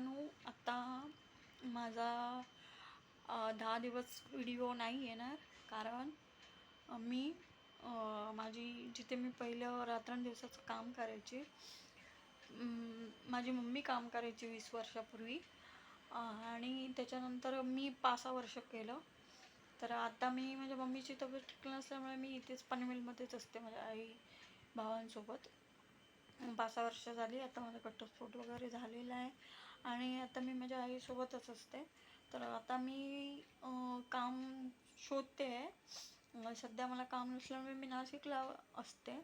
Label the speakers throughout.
Speaker 1: मित्रांनो आत्ता माझा दहा दिवस व्हिडिओ नाही येणार. कारण मी माझी जिथे मी पहिलं रात्रंदिवसाचं काम करायचे माझी मम्मी काम करायची वीस वर्षापूर्वी. आणि त्याच्यानंतर मी पाच सहा वर्ष केलं. तर आता मी माझ्या मम्मीची तब्येत ठीक नसल्यामुळे मी इथेच पनवेलमध्येच असते माझ्या आई भावांसोबत. पाच सहा वर्ष झाली आता माझा घटस्फोट वगैरे झालेला आहे. आणि आता मी माझ्या आईसोबतच असते. तर आता मी काम शोधते. आहे सध्या मला काम नसल्यामुळे मी नाशिकला असते.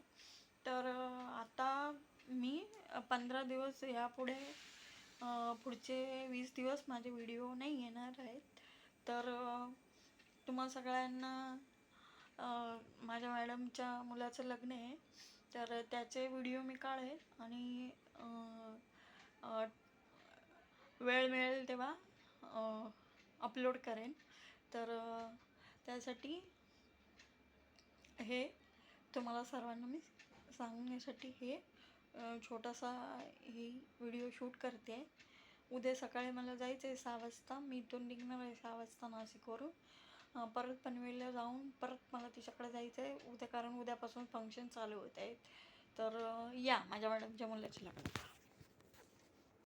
Speaker 1: तर आता मी पंधरा दिवस यापुढे पुढचे वीस दिवस माझे व्हिडिओ नाही येणार आहेत. तर तुम्हा सगळ्यांना माझ्या मॅडमच्या मुलाचं लग्न आहे. तर त्याचे व्हिडिओ मी काढेन आणि वेळ मिळेल तेव्हा अपलोड करेन. तर त्यासाठी हे तुम्हाला सर्वांना मी सांगण्यासाठी हे छोटासा ही व्हिडिओ शूट करते. आहे उद्या सकाळी मला जायचं आहे सहा वाजता. मी इथून निघणार आहे सहा वाजता नाशिकवरून. परत पनवेलला जाऊन परत मला तिच्याकडे जायचं आहे उद्या कारण उद्यापासून फंक्शन चालू होत आहेत. तर या माझ्या मॅडमच्या मुलाची लग्नात